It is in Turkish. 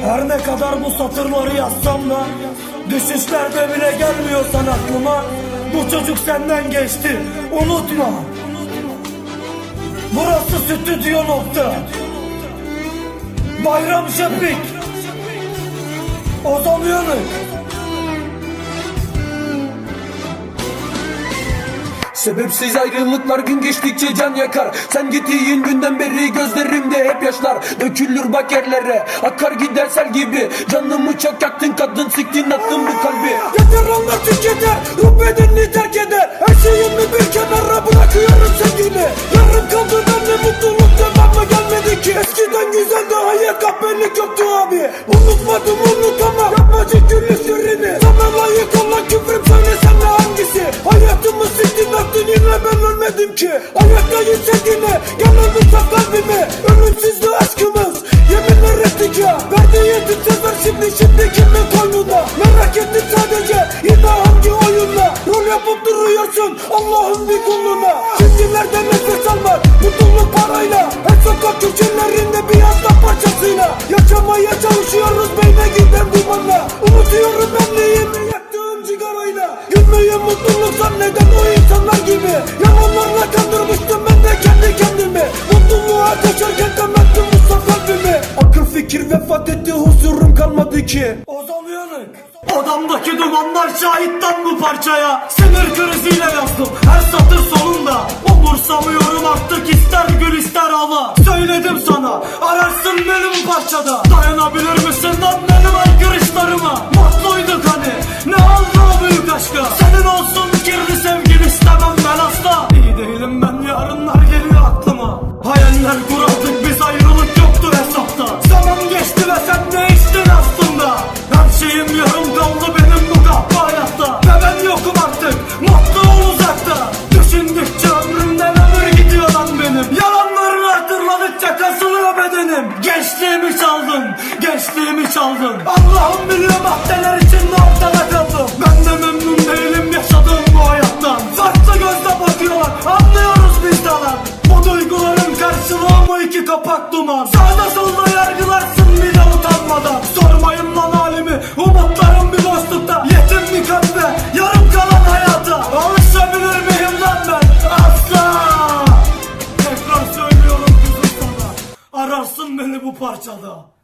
Her ne kadar bu satırları yazsam da Düşüşlerde bile gelmiyorsan aklıma Bu çocuk senden geçti unutma. Burası stüdyo nokta. Bayram Şefik. Ozan Uyanık Sebepsiz ayrılıklar gün geçtikçe can yakar. Sen gittiğin günden beri gözlerimde hep yaşlar. Dökülür bak yerlere akar gider sel gibi. Canımı çok yaktın kadın siktin attın bu kalbi. Yeter anlattık yeter. Ruh bedenini terk eder. Her şeyimi bir kenara bırakıyorum sevgili Yarım kaldı benle mutluluk devamlı gelmedi ki. Eskiden güzeldi hayır kahpelik yoktu abi. Unutmadım unutamam. Yapmacık yine ben ölmedim ki. Ayaktayım sevgine Gel öldürsen kalbimi Ölümsüzdü aşkımız Yeminler ettik ya Verdiği tüm şimdi şimdi kimin koynunda Merak ettim sadece Yine hangi oyunla Rol yapıp duruyorsun Allah'ın bir kuluna mutluluk zanneden o insanlar gibi? Yalanlarla kandırmıştım ben de kendi kendimi. Mutluluğa koşarken kanattım Mustafa kalbimi Akıl fikir vefat etti huzurum kalmadı ki. Ozan uyanık. Odamdaki dumanlar şahitten bu parçaya. Sinir kriziyle yazdım her satır sonunda. Umursamıyorum artık ister gül ister ağla Söyledim sana ararsın beni bu parçada. Dayanabilir misin lan Yarım damla benim bu kahve hayatta Ve ben yokum artık mutlu ol uzakta. Düşündükçe ömrümden ömür gidiyor lan benim. Yalanlarını hatırladıkça kasılıyor bedenim. Gençliğimi çaldın, gençliğimi çaldın Allah'ım biliyor maddeler içinde ortada kaldım. Ben de memnun değilim yaşadığım bu hayattan. Farklı gözle bakıyorlar anlıyoruz biz dalar Bu duyguların karşılığı mı iki kapak duman. parçada.